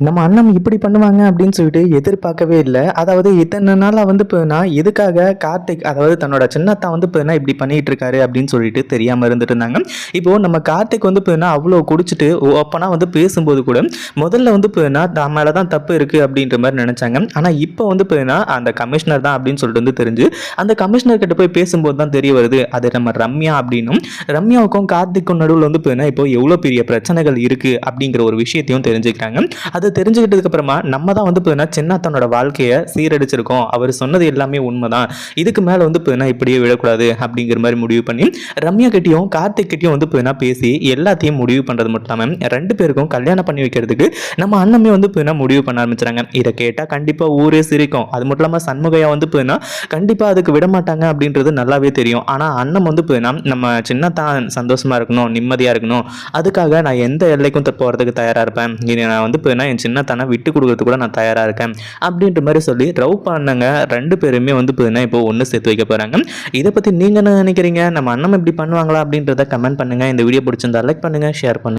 நம்ம அண்ணன் இப்படி பண்ணுவாங்க அப்படின்னு சொல்லிட்டு எதிர்பார்க்கவே இல்லை. அதாவது இத்தனை நாளாக வந்து இப்போ எதுக்காக கார்த்திக் அதாவது தன்னோட சின்னத்தா வந்து இப்போ இப்படி பண்ணிட்டு இருக்காரு அப்படின்னு சொல்லிட்டு தெரியாமல் இருந்துட்டு இருந்தாங்க. இப்போ நம்ம கார்த்திக் வந்து இப்போ அவ்வளோ குடிச்சிட்டு ஓப்பனாக வந்து பேசும்போது கூட முதல்ல வந்து இப்போ தான் மேலே தான் தப்பு இருக்குது அப்படின்ற மாதிரி நினச்சாங்க. ஆனால் இப்போ வந்து இப்போ அந்த கமிஷனர் தான் அப்படின்னு சொல்லிட்டு வந்து தெரிஞ்சு அந்த கமிஷனர் கிட்ட போய் பேசும்போது தான் தெரிய வருது அது நம்ம ரம்யா அப்படின்னும். ரம்யாவுக்கும் கார்த்திக்கும் நடுவில் வந்து இப்போ இப்போ எவ்வளோ பெரிய பிரச்சனைகள் இருக்குது அப்படிங்கிற ஒரு விஷயத்தையும் தெரிஞ்சுக்கிறாங்க. அது தெரிஞ்சுக்கிட்டதுக்கு அப்புறமா நம்ம தான் வந்து பார்த்தீங்கன்னா சின்ன தன்னோட வாழ்க்கையை சீரடிச்சிருக்கோம். அவர் சொன்னது எல்லாமே உண்மைதான். இதுக்கு மேலே வந்து பார்த்தீங்கன்னா இப்படியே விடக்கூடாது அப்படிங்கிற மாதிரி முடிவு பண்ணி ரம்யா கிட்டேயும் கார்த்திக் கிட்டேயும் வந்து பார்த்தீங்கன்னா பேசி எல்லாத்தையும் முடிவு பண்ணுறது மட்டும் இல்லாமல் ரெண்டு பேருக்கும் கல்யாணம் பண்ணி வைக்கிறதுக்கு நம்ம அண்ணமே வந்து பார்த்தீங்கன்னா முடிவு பண்ண ஆரம்பிச்சுறாங்க இதை கேட்டால் கண்டிப்பாக ஊரே சிரிக்கும். அது மட்டும் இல்லாமல் சண்முகையா வந்து பார்த்தீங்கன்னா கண்டிப்பாக அதுக்கு விட மாட்டாங்க அப்படின்றது நல்லாவே தெரியும். ஆனால் அண்ணன் வந்து பார்த்தீங்கன்னா நம்ம சின்னத்தான் சந்தோஷமாக இருக்கணும் நிம்மதியாக இருக்கணும். அதுக்காக நான் எந்த எல்லைக்கும் போகிறதுக்கு தயாராக இருப்பேன்? இனி நான் வந்து பார்த்தீங்கன்னா என் சின்னத்தானை விட்டு கொடுக்கறதுக்கு கூட நான் தயாராக இருக்கேன் அப்படின்ற மாதிரி சொல்லி ரவ் பண்ணங்க. ரெண்டு பேருமே வந்து பார்த்தீங்கன்னா இப்போ ஒன்று சேர்த்து வைக்க போகிறாங்க இதை பற்றி நீங்கள் என்ன நினைக்கிறீங்க? நம்ம அண்ணன் இப்படி பண்ணுவாங்களா அப்படின்றத கமெண்ட் பண்ணுங்கள் இந்த வீடியோ பிடிச்சிருந்தா லைக் பண்ணுங்கள் ஷேர் பண்ணுங்கள்